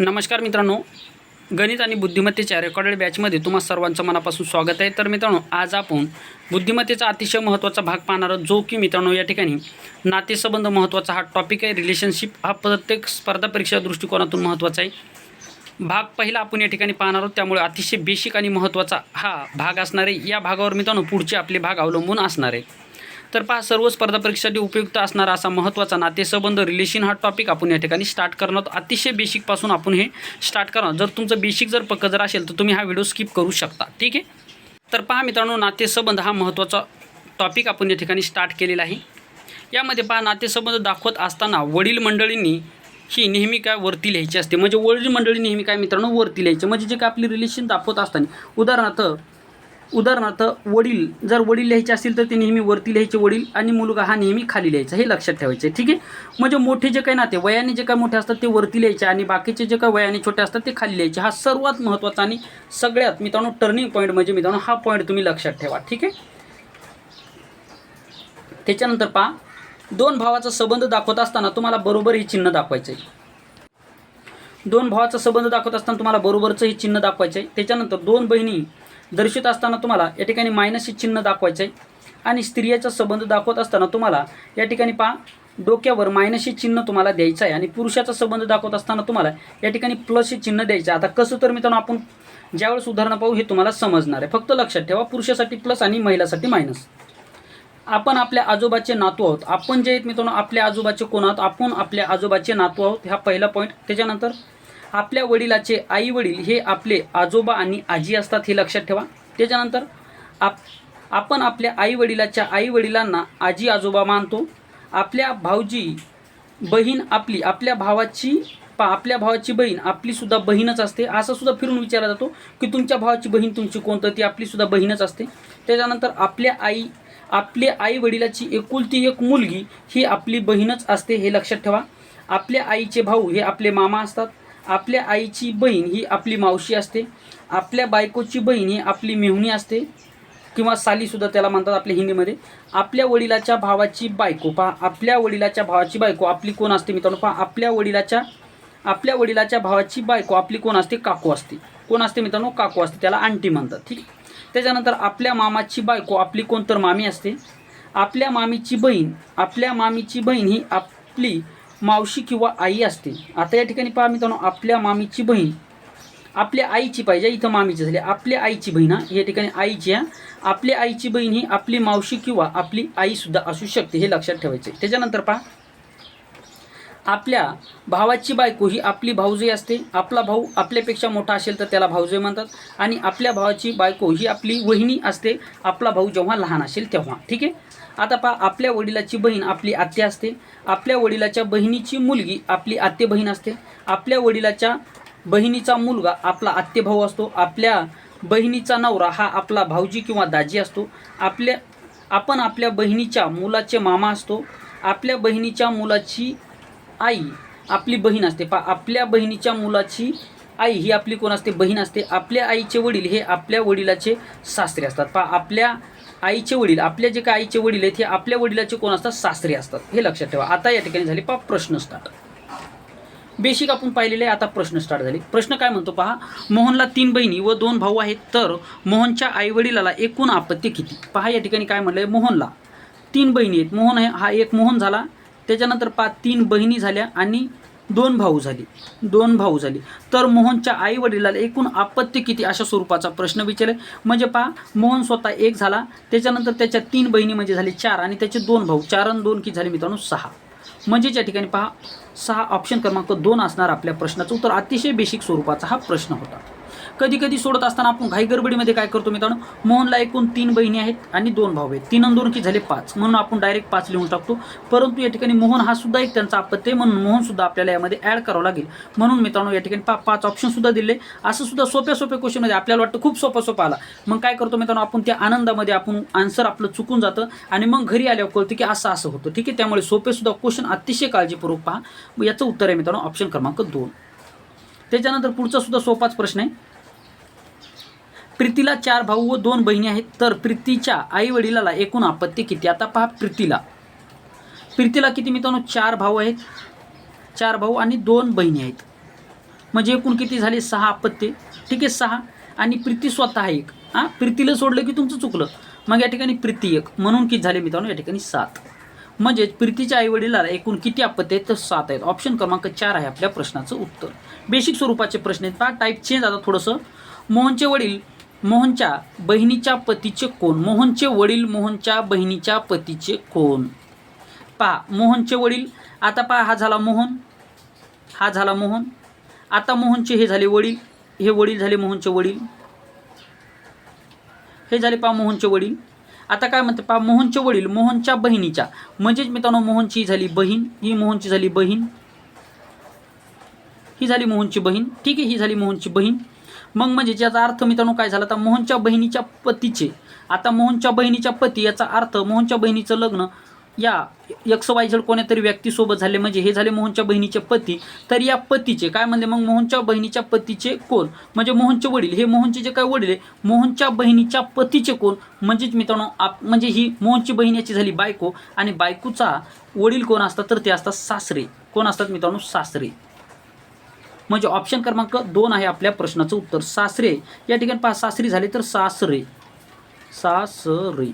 नमस्कार मित्रांनो. गणित आणि बुद्धिमत्तेच्या रेकॉर्डेड बॅचमध्ये तुम्हा सर्वांचं मनापासून स्वागत आहे. तर मित्रांनो आज आपण बुद्धिमत्तेचा अतिशय महत्त्वाचा भाग पाहणार आहोत जो की मित्रांनो या ठिकाणी नातेसंबंध महत्त्वाचा हा टॉपिक आहे. रिलेशनशिप हा प्रत्येक स्पर्धा परीक्षा दृष्टिकोनातून महत्त्वाचा आहे. भाग पहिला आपण या ठिकाणी पाहणार आहोत. त्यामुळे अतिशय बेसिक आणि महत्त्वाचा हा भाग असणार आहे. या भागावर मित्रांनो पुढचे आपले भाग अवलंबून असणार आहे. तर पहा सर्व स्पर्धा परीक्षेसाठी उपयुक्त असणारा असा महत्त्वाचा नातेसंबंध रिलेशन हा टॉपिक आपण या ठिकाणी स्टार्ट करणार अतिशय बेसिकपासून आपण हे स्टार्ट करणार जर तुमचं बेसिक जर पक्क जर असेल तर तुम्ही हा व्हिडिओ स्किप करू शकता. ठीक आहे? तर पहा मित्रांनो नातेसंबंध हा महत्त्वाचा टॉपिक आपण या ठिकाणी स्टार्ट केलेला आहे. यामध्ये पहा नातेसंबंध दाखवत असताना वडील मंडळींनी ही नेहमी काय वरती लिहायची असते. म्हणजे वडील मंडळी नेहमी काय मित्रांनो वरती लिहायचे. म्हणजे जे काय आपली रिलेशन दाखवत असताना उदाहरणार्थ उदाहरणार्थ वडील जर वडील लिहायचे असतील तर ते नेहमी वरती लिहायचे वडील आणि मुलगा हा नेहमी खाली लिहायचा हे लक्षात ठेवायचे ठीक आहे? म्हणजे मोठे जे काही नाते वयाने जे काय मोठे असतात ते वरती लिहायचे आणि बाकीचे जे काय वयाने छोटे असतात ते खाली लिहायचे. हा सर्वात महत्त्वाचा आणि सगळ्यात मित्रांनो टर्निंग पॉईंट म्हणजे मित्रांनो हा पॉईंट तुम्ही लक्षात ठेवा ठीक आहे? त्याच्यानंतर पहा दोन भावाचा संबंध दाखवत असताना तुम्हाला बरोबर हे चिन्ह दाखवायचं आहे दोन भावाचा संबंध दाखवत असताना तुम्हाला बरोबरचं हे चिन्ह दाखवायचं आहे त्याच्यानंतर दोन बहिणी दर्शित असताना तुम्हाला या ठिकाणी मायनस हे चिन्ह दाखवायचं आहे आणि स्त्रियाचा संबंध दाखवत असताना तुम्हाला या ठिकाणी पहा डोक्यावर मायनस हे चिन्ह तुम्हाला द्यायचं आहे आणि पुरुषाचा संबंध दाखवत असताना तुम्हाला या ठिकाणी प्लस हे चिन्ह द्यायचं आहे आता कसं तर मित्रांनो आपण ज्यावेळेस उदाहरणं पाहू हे तुम्हाला समजणार आहे. फक्त लक्षात ठेवा पुरुषासाठी प्लस आणि महिलासाठी मायनस. आपण आपल्या आजोबाचे नातू आहोत. आपण जे आहेत मित्रांनो आपल्या आजोबाचे कोण आहोत? आपण आपल्या आजोबाचे नातू आहोत. हा पहिला पॉईंट त्याच्यानंतर आपल्या वडिलाचे आई वडील हे आपले आजोबा आणि आजी असतात हे लक्षात ठेवा. त्याच्यानंतर आप आपण आपल्या आई वडिलाच्या आई वडिलांना आजी आजोबा मानतो. आपल्या भाऊजी बहीण आपली आपल्या भावाची पा आपल्या भावाची बहीण आपलीसुद्धा बहीणच असते. असं सुद्धा फिरून विचारला जातो की तुमच्या भावाची बहीण तुमची कोणतं? ती आपलीसुद्धा बहीणच असते. त्याच्यानंतर आपल्या आई आपल्या आई वडिलाची एकुलती एक मुलगी ही आपली बहीणच असते हे लक्षात ठेवा. आपल्या आईचे भाऊ हे आपले मामा असतात. आपल्या आईची बहीण ही आपली मावशी असते. आपल्या बायकोची बहीण ही आपली मेहुणी असते. किंवा सालीसुद्धा त्याला म्हणतात आपल्या हिंदीमध्ये. आपल्या वडिलाच्या भावाची बायको पहा आपल्या वडिलाच्या भावाची बायको आपली कोण असते मित्रांनो? पहा आपल्या वडिलाच्या आपल्या वडिलाच्या भावाची बायको आपली कोण असते? काकू असते. कोण असते मित्रांनो? काकू असते त्याला आंटी म्हणतात ठीक त्याच्यानंतर आपल्या मामाची बायको आपली कोण तर मामी असते. आपल्या मामीची बहीण आपल्या मामीची बहीण ही आपली मावशी किंवा आई असते आता या ठिकाणी पहा मित्रांनो आपल्या मामीची बहीण आपल्या आईची पाहिजे इथं मामीची झाली. आपल्या आईची बहीण हा या ठिकाणी आईची हा. आपल्या आईची बहीण ही आपली मावशी किंवा आपली आईसुद्धा असू शकते हे लक्षात ठेवायचे त्याच्यानंतर पहा आपल्या भावाची बायको ही आपली भाऊजई असते. आपला भाऊ आपल्यापेक्षा मोठा असेल तर त्याला भाऊजई म्हणतात. आणि आपल्या भावाची बायको ही आपली वहिनी असते. आपला भाऊ जेव्हा लहान असेल तेव्हा. ठीक आहे? आता पहा आपल्या वडिलाची बहीण आपली आत्या असते. आपल्या वडिलाच्या बहिणीची मुलगी आपली आत्ते बहीण असते. आपल्या वडिलाच्या बहिणीचा मुलगा आपला आत्ते भाऊ असतो. आपल्या बहिणीचा नवरा हा आपला भाऊजी किंवा दाजी असतो. आपल्या आपण आपल्या बहिणीच्या मुलाचे मामा असतो. आपल्या बहिणीच्या मुलाची आई आपली बहीण असते. पा आपल्या बहिणीच्या मुलाची आई ही आपली कोण असते? बहीण असते. आपल्या आईचे वडील हे आपल्या वडिलाचे सासरे असतात. पा आपल्या आईचे वडील आपल्या जे काय आईचे वडील आहेत हे आपल्या वडिलाचे कोण असतात? सासरे असतात. हे लक्षात ठेवा. आता या ठिकाणी झाले पहा प्रश्न स्टार्ट बेसिक आपण पाहिलेले आहे, आता प्रश्न स्टार्ट झाले. प्रश्न काय म्हणतो पहा? मोहनला तीन बहिणी व दोन भाऊ आहेत तर मोहनच्या आईवडिलाला एकूण आपत्ती किती? पहा या ठिकाणी काय म्हणलंय? मोहनला तीन बहिणी आहेत. मोहन आहे हा एक मोहन झाला. त्याच्यानंतर पहा तीन बहिणी झाल्या आणि दोन भाऊ झाली. दोन भाऊ झाली. तर मोहनच्या आई वडिलाला एकूण आपत्ती किती अशा स्वरूपाचा प्रश्न विचारले. म्हणजे पहा मोहन स्वतः एक झाला त्याच्यानंतर त्याच्या तीन बहिणी म्हणजे झाली चार आणि त्याचे दोन भाऊ. चार आणि दोन किती झाले मित्रांनो सहा. म्हणजेच या ठिकाणी पहा सहा ऑप्शन क्रमांक दोन असणार आपल्या प्रश्नाचं उत्तर. अतिशय बेसिक स्वरूपाचा हा प्रश्न होता. कधी कधी सोडत असताना आपण घाई गडबडीमध्ये काय करतो मित्रांनो? मोहनला एकूण तीन बहिणी आहेत आणि दोन भाऊ आहेत. तीन दोन की झाले पाच. म्हणून आपण डायरेक्ट पाच लिहून टाकतो. परंतु या ठिकाणी मोहन हा सुद्धा एक त्यांचा आपत्ती म्हणून मोहन सुद्धा आपल्याला यामध्ये ॲड करावं लागेल. म्हणून मित्रांनो या ठिकाणी पा पाच ऑप्शन सुद्धा दिले. असं सुद्धा सोप्या सोप्या क्वेश्चनमध्ये आपल्याला वाटतं खूप सोपा सोपा आला. मग काय करतो मित्रांनो आपण त्या आनंदामध्ये आपण आन्सर आपलं चुकून जातं आणि मग घरी आल्यावर कळतं की असं असं होतं. ठीक आहे? त्यामुळे सोपे सुद्धा क्वेश्चन अतिशय काळजीपूर्वक पहा. मग याचं उत्तर आहे मित्रांनो ऑप्शन क्रमांक दोन. त्याच्यानंतर पुढचा सुद्धा सोपाच प्रश्न आहे. प्रीतीला चार भाऊ व दोन बहिणी आहेत तर प्रीतीच्या आई वडिलाला एकूण आपत्ती किती? आता पहा प्रीतीला. प्रीतीला किती मित्रांनो? चार भाऊ आहेत. चार भाऊ आणि दोन बहिणी आहेत. म्हणजे एकूण किती झाले? सहा अपत्ये ठीक आहे सहा. आणि प्रीती स्वतः एक. हां? प्रीतीला सोडलं की तुमचं चुकलं. मग या ठिकाणी प्रीती एक. म्हणून किती झाले मित्रांनो? या ठिकाणी सात. म्हणजेच प्रीतीच्या आईवडिलाला एकूण किती आपत्ते आहेत? तर सात आहेत. ऑप्शन क्रमांक चार आहे आपल्या प्रश्नाचं उत्तर. बेसिक स्वरूपाचे प्रश्न आहेत. पहा टाईप चेंज आता थोडंसं. मोहनचे वडील मोहनच्या बहिणीच्या पतीचे कोण? मोहनचे वडील मोहनच्या बहिणीच्या पतीचे कोण? पहा मोहनचे वडील. आता पहा हा झाला मोहन. हा झाला मोहन. आता मोहनचे हे झाले वडील. हे वडील झाले मोहनचे वडील. हे झाले पहा मोहनचे वडील. आता काय म्हणते? पहा मोहनचे वडील मोहनच्या बहिणीच्या. म्हणजेच मित्रांनो मोहनची झाली बहीण. ही मोहनची झाली बहीण. ही झाली मोहनची बहीण. ठीक आहे ही झाली मोहनची बहीण. मग म्हणजे ज्याचा अर्थ मित्रांनो काय झाला? आता मोहनच्या बहिणीच्या पतीचे. आता मोहनच्या बहिणीच्या पती याचा अर्थ मोहनच्या बहिणीचं लग्न या एक्स वाय झेड कोणत्यातरी व्यक्तीसोबत झाले. म्हणजे हे झाले मोहनच्या बहिणीचे पती. तर या पतीचे काय म्हणजे मग मोहनच्या बहिणीच्या पतीचे कोण? म्हणजे मोहनचे वडील. हे मोहनचे जे काय वडील आहे मोहनच्या बहिणीच्या पतीचे कोण? म्हणजेच मित्रांनो आप म्हणजे ही मोहनची बहीण याची झाली बायको. आणि बायकोचा वडील कोण असतात? तर ते असतात सासरे. कोण असतात मित्रांनो? सासरे. म्हणजे ऑप्शन क्रमांक दोन आहे आपल्या प्रश्नाचं उत्तर. सासरे. या ठिकाणी पहा सासरी झाले तर सासरे. सासरे.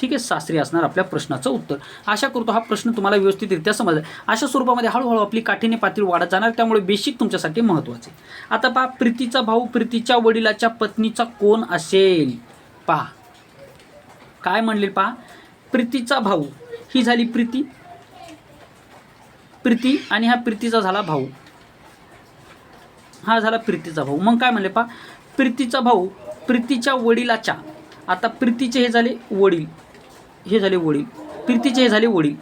ठीक आहे सासरी असणार आपल्या प्रश्नाचं उत्तर. आशा करतो हा प्रश्न तुम्हाला व्यवस्थितरित्या समजला. अशा स्वरूपामध्ये हळूहळू आपली काठीने पातळी वाढत जाणार त्यामुळे बेसिक तुमच्यासाठी महत्त्वाचे आता पहा प्रीतीचा भाऊ प्रीतीच्या वडिलाच्या पत्नीचा कोण असेल? पहा. काय म्हणले पहा? प्रीतीचा भाऊ. ही झाली प्रीती. प्रीती आणि हा प्रीतीचा झाला भाऊ. हा झाला प्रीतीचा भाऊ. मग काय म्हणले पा प्रीतीचा भाऊ प्रीतीच्या वडिलाच्या आता प्रीतीचे हे झाले वडील. हे झाले वडील. प्रीतीचे हे झाले वडील.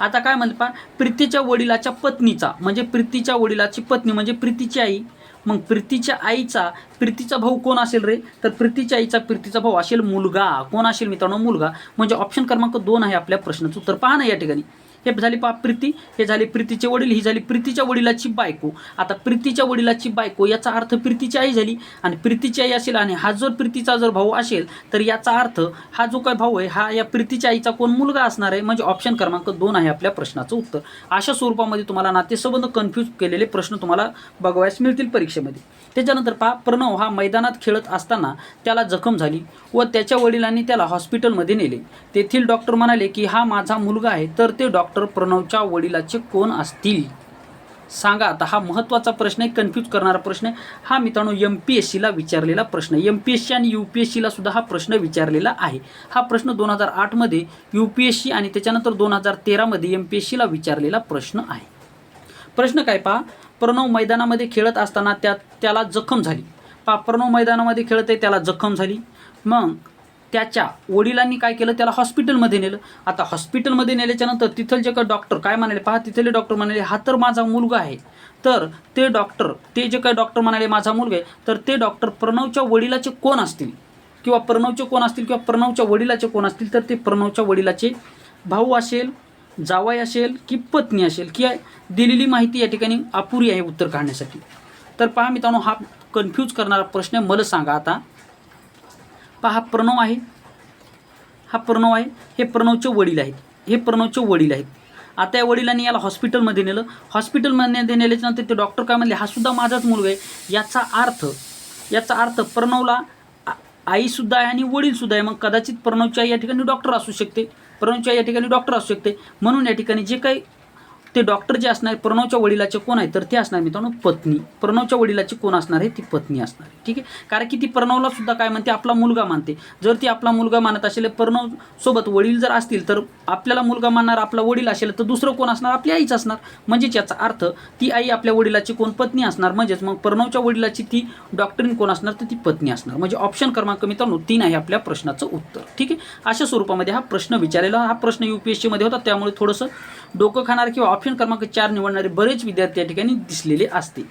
आता काय म्हणले पा प्रीतीच्या वडिलाच्या पत्नीचा म्हणजे प्रीतीच्या वडिलाची पत्नी म्हणजे प्रीतीची आई. मग प्रीतीच्या आईचा प्रीतीचा भाऊ कोण असेल रे? तर प्रीतीच्या आईचा प्रीतीचा भाऊ असेल मुलगा. कोण असेल मित्रांनो? मुलगा. म्हणजे ऑप्शन क्रमांक दोन आहे आपल्या प्रश्नाचं उत्तर. पहा ना या ठिकाणी. हे झाली पा प्रीती हे झाले प्रीतीचे वडील ही झाली प्रीतीच्या वडिलाची बायको. आता प्रीतीच्या वडिलाची बायको याचा अर्थ प्रीतीची आई झाली आणि प्रीतीची आई असेल आणि हा जर प्रीतीचा जर भाऊ असेल तर याचा अर्थ हा जो काय भाऊ आहे हा या प्रीतीच्या आईचा कोण मुलगा असणार आहे? म्हणजे ऑप्शन क्रमांक दोन आहे आपल्या प्रश्नाचं उत्तर. अशा स्वरूपामध्ये तुम्हाला नातेसंबंध कन्फ्यूज केलेले प्रश्न तुम्हाला बघावयास मिळतील परीक्षेमध्ये. त्याच्यानंतर पहा प्रणव हा मैदानात खेळत असताना त्याला जखम झाली व त्याच्या वडिलांनी त्याला हॉस्पिटलमध्ये नेले. तेथील डॉक्टर म्हणाले की हा माझा मुलगा आहे तर ते डॉक्टर प्रणवच्या वडिलाचे कोण असतील? सांगा आता हा महत्त्वाचा प्रश्न आहे कन्फ्यूज करणारा प्रश्न आहे. हा मित्रांनो एम पी एस सीला विचारलेला प्रश्न आहे. एम पी एस सी आणि यू पी एस सीला सुद्धा हा प्रश्न विचारलेला आहे. हा प्रश्न दोन हजार आठमध्ये यू पी एस सी आणि त्याच्यानंतर दोन हजार तेरामध्ये एम पी एस सीला विचारलेला प्रश्न आहे. प्रश्न काय पहा प्रणव मैदानामध्ये खेळत असताना त्या त्याला जखम झाली. पहा प्रणव मैदानामध्ये खेळत आहे त्याला जखम झाली. मग त्याच्या वडिलांनी काय केलं? त्याला हॉस्पिटलमध्ये नेलं. आता हॉस्पिटलमध्ये नेल्याच्यानंतर तिथलचे का डॉक्टर काय म्हणाले? पहा तिथले डॉक्टर म्हणाले हा तर माझा मुलगा आहे. तर ते डॉक्टर ते जे काय डॉक्टर म्हणाले माझा मुलगा आहे. तर ते डॉक्टर प्रणवच्या वडिलाचे कोण असतील? किंवा प्रणवचे कोण असतील? किंवा प्रणवच्या वडिलाचे कोण असतील? तर ते प्रणवच्या वडिलाचे भाऊ असेल जावाई असेल की पत्नी असेल की दिलेली माहिती या ठिकाणी अपुरी आहे उत्तर काढण्यासाठी. तर पहा मित्रांनो हा कन्फ्यूज करणारा प्रश्न आहे मला सांगा आता. पहा हा प्रणव आहे. हा प्रणव आहे. हे प्रणवचे वडील आहेत. हे प्रणवचे वडील आहेत. आता या वडिलांनी याला हॉस्पिटलमध्ये नेलं. हॉस्पिटलमध्ये नेल्याच्या नंतर ते डॉक्टर काय म्हणले हा सुद्धा माझाच मुलगा आहे. याचा अर्थ याचा अर्थ प्रणवला आईसुद्धा आहे आणि वडीलसुद्धा आहे. मग कदाचित प्रणवची आई या ठिकाणी डॉक्टर असू शकते. परंतु या ठिकाणी डॉक्टर असू शकते. म्हणून या ठिकाणी जे काही ते डॉक्टर जे असणार प्रणवच्या वडिलाचे कोण आहे तर ते असणार मित्रांनो पत्नी. प्रणवच्या वडिलाची कोण असणार आहे ती पत्नी असणार आहे. ठीक आहे? कारण की ती प्रणवला सुद्धा काय म्हणते आपला मुलगा मानते. जर ती आपला मुलगा मानत असेल प्रणव सोबत वडील जर असतील तर आपल्याला मुलगा मानणार आपला वडील असेल तर दुसरं कोण असणार? आपली आईच असणार. म्हणजेच याचा अर्थ ती आई आपल्या वडिलाची कोण? पत्नी असणार. म्हणजेच मग प्रणवच्या वडिलाची ती डॉक्टरीन कोण असणार? तर ती पत्नी असणार. म्हणजे ऑप्शन क्रमांक मित्रांनो तीन आहे आपल्या प्रश्नाचं उत्तर. ठीक आहे? अशा स्वरूपामध्ये हा प्रश्न विचारलेला हा प्रश्न यू पी एस सीमध्ये होता त्यामुळे थोडंसं डोकं खाणार किंवा ऑप्शन क्रमांक चार निवडणारे बरेच विद्यार्थी या ठिकाणी दिसलेले असतील.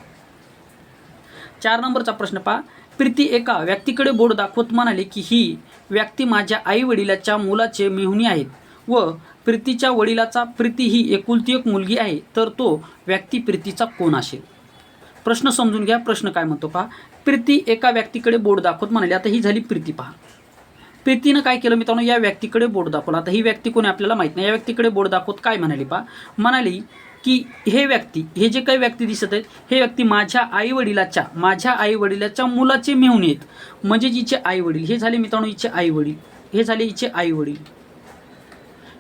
चार नंबरचा प्रश्न पहा. प्रीती एका व्यक्तीकडे बोर्ड दाखवत म्हणाले की ही व्यक्ती माझ्या आई वडिलाच्या मुलाचे मेहुणी आहेत व प्रीतीच्या वडिलाचा प्रीती ही एकुलती एक मुलगी आहे तर तो व्यक्ती प्रीतीचा कोण असेल? प्रश्न समजून घ्या. प्रश्न काय म्हणतो पहा प्रीती एका व्यक्तीकडे बोर्ड दाखवत म्हणाली. आता ही झाली प्रीती पहा. प्रीतीनं काय केलं? मित्रांनो या व्यक्तीकडे बोट दाखवला. आता ही व्यक्ती कोणी आपल्याला माहीत नाही. या व्यक्तीकडे बोट दाखवत काय म्हणाली पा म्हणाली की हे व्यक्ती हे जे काही व्यक्ती दिसत आहेत हे व्यक्ती माझ्या आईवडिलाच्या माझ्या आईवडिलाच्या मुलाचे मेहून आहेत. म्हणजे जिचे आईवडील हे झाले मित्रांनो हिचे आईवडील हे झाले हिचे आईवडील.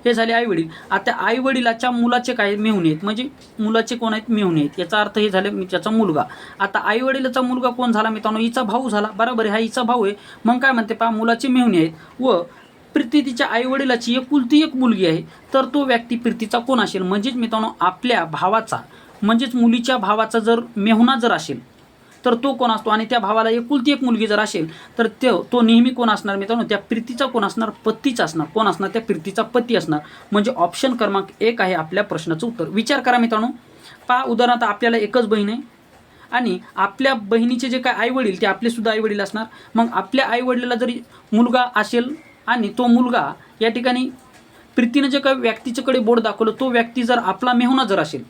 हे झाले आईवडील आता आईवडिलाच्या मुलाचे काय मेहुणे आहेत? म्हणजे मुलाचे कोण आहेत? मेहुणे आहेत. याचा अर्थ हे झाले त्याचा मुलगा. आता आईवडिलाचा मुलगा कोण झाला? मित्रांनो हिचा भाऊ झाला. बरोबर आहे हा हिचा भाऊ आहे. मग काय म्हणते पहा मुलाचे मेहुणे आहेत व प्रीती तिच्या आईवडिलाची एकुलती एक मुलगी आहे. तर तो व्यक्ती प्रीतीचा कोण असेल? म्हणजेच मित्रांनो आपल्या भावाचा. म्हणजेच मुलीच्या भावाचा जर मेहुणा जर असेल तर तो कोण असतो? आणि त्या भावाला एकुलती एक मुलगी जर असेल तर तो तो नेहमी कोण असणार मित्रांनो? त्या प्रीतीचा कोण असणार? पतीचा असणार. कोण असणार? त्या प्रीतीचा पती असणार. म्हणजे ऑप्शन क्रमांक एक आहे आपल्या प्रश्नाचं उत्तर. विचार करा मित्रांनो. पहा उदाहरणार्थ आपल्याला एकच बहीण आहे. आणि आपल्या बहिणीचे जे काय आईवडील ते आपलेसुद्धा आईवडील असणार. मग आपल्या आईवडिलाला जरी मुलगा असेल आणि तो मुलगा या ठिकाणी प्रीतीनं जे काही व्यक्तीच्याकडे बोट दाखवलं तो व्यक्ती जर आपला मेहुणा जर असेल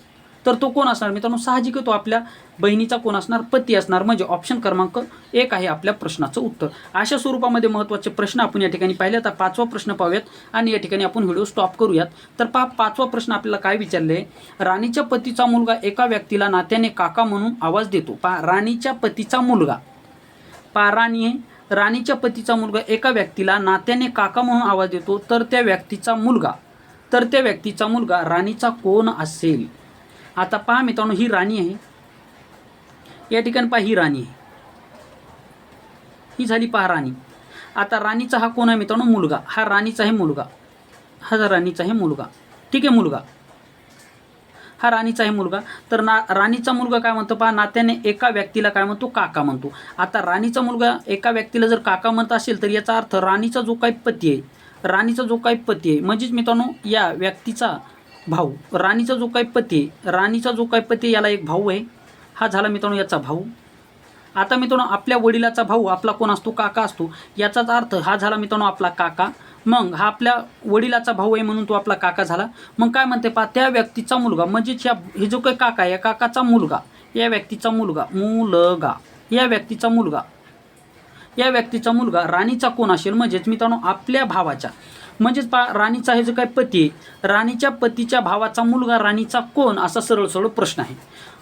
तर तो कोण असणार? मित्रांनो साहजिक तो आपल्या बहिणीचा कोण असणार? पती असणार. म्हणजे ऑप्शन क्रमांक एक आहे आपल्या प्रश्नाचं उत्तर. अशा स्वरूपामध्ये महत्त्वाचे प्रश्न आपण या ठिकाणी पाहिले. आता पाचवा प्रश्न पाहूयात आणि या ठिकाणी आपण व्हिडिओ स्टॉप करूयात. तर पा पाचवा प्रश्न आपल्याला काय विचारले? आहे राणीच्या पतीचा मुलगा एका व्यक्तीला नात्याने काका म्हणून आवाज देतो. पा राणीच्या पतीचा मुलगा. पा राणी राणीच्या पतीचा मुलगा एका व्यक्तीला नात्याने काका म्हणून आवाज देतो. तर त्या व्यक्तीचा मुलगा. तर त्या व्यक्तीचा मुलगा राणीचा कोण असेल? आता पहा मित्रांनो ही राणी आहे. या ठिकाणी पहा ही राणी आहे. ही झाली पहा राणी. आता राणीचा हा कोण आहे मित्रांनो? मुलगा. हा राणीचा आहे मुलगा. हा राणीचा आहे मुलगा. ठीक आहे मुलगा. हा राणीचा आहे मुलगा. तर ना राणीचा मुलगा काय म्हणतो पहा? नात्याने एका व्यक्तीला काय म्हणतो? काका म्हणतो. आता राणीचा मुलगा एका व्यक्तीला जर काका म्हणत असेल तर याचा अर्थ राणीचा जो काही पती आहे राणीचा जो काही पती आहे म्हणजेच मित्रांनो या व्यक्तीचा भाऊ. राणीचा जो काही पती आहे राणीचा जो काही पती याला एक भाऊ आहे. हा झाला मित्रांनो याचा भाऊ. आता मित्रांनो आपल्या वडिलाचा भाऊ आपला कोण असतो? काका असतो. याचाच अर्थ हा झाला मित्रांनो आपला काका. मग हा आपल्या वडिलाचा भाऊ आहे म्हणून तो आपला काका झाला. मग काय म्हणते पा त्या व्यक्तीचा मुलगा म्हणजेच या हे जो काही काका आहे या काकाचा मुलगा या व्यक्तीचा मुलगा मुलगा या व्यक्तीचा मुलगा या व्यक्तीचा मुलगा राणीचा कोण असेल? म्हणजेच मित्रांनो आपल्या भावाच्या म्हणजेच पा राणीचा हे जो काही पती आहे राणीच्या पतीच्या भावाचा मुलगा राणीचा कोण? असा सरळ सरळ प्रश्न आहे.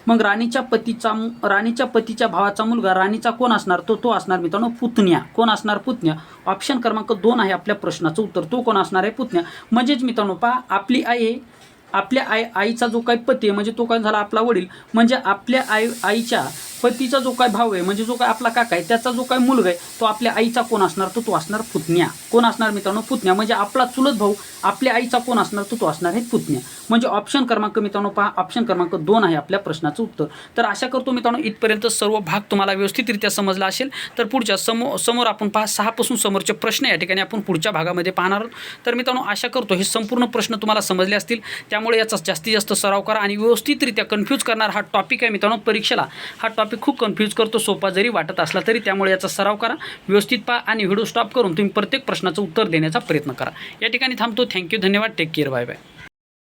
मग राणीच्या पतीचा मु- राणीच्या पतीच्या भावाचा मुलगा राणीचा कोण असणार? तो तो असणार मित्रांनो पुतण्या. कोण असणार? पुतण्या. ऑप्शन क्रमांक दोन आहे आपल्या प्रश्नाचं उत्तर. तो कोण असणार आहे? पुतण्या. म्हणजेच मित्रांनो पहा आपली आई आहे. आपल्या आई आईचा जो काही पती आहे म्हणजे तो काय झाला? आपला वडील. म्हणजे आपल्या आई आईच्या पतीचा जो काय भाऊ आहे म्हणजे जो काय आपला काका आहे त्याचा जो काय मुलगा आहे तो आपल्या आईचा कोण असणार तर तो असणार पुतण्या. कोण असणार मित्रांनो? पुतण्या. म्हणजे आपला चुलत भाऊ आपल्या आईचा कोण असणार तर तो असणार आहे पुतण्या. म्हणजे ऑप्शन क्रमांक मित्रांनो पहा ऑप्शन क्रमांक दोन आहे आपल्या प्रश्नाचं उत्तर. तर आशा करतो मित्रांनो इथपर्यंत सर्व भाग तुम्हाला व्यवस्थितरित्या समजला असेल. तर पुढच्या समोर समोर आपण पहा सहापासून समोरचे प्रश्न या ठिकाणी आपण पुढच्या भागामध्ये पाहणार आहोत. तर मित्रांनो आशा करतो हे संपूर्ण प्रश्न तुम्हाला समजले असतील. त्यामुळे याचा जास्तीत जास्त सराव करा आणि व्यवस्थितरित्या कन्फ्यूज करणार हा टॉपिक आहे मित्रांनो परीक्षेला. हा टॉपिक टॉपिक खूप कन्फ्यूज करतो. सोपा जरी वाटत असला तरी त्यामुळे याचा सराव करा. व्यवस्थित पहा आणि व्हिडिओ स्टॉप करून तुम्ही प्रत्येक प्रश्नाचं उत्तर देण्याचा प्रयत्न करा. या ठिकाणी थांबतो. थँक्यू धन्यवाद. Take care bye bye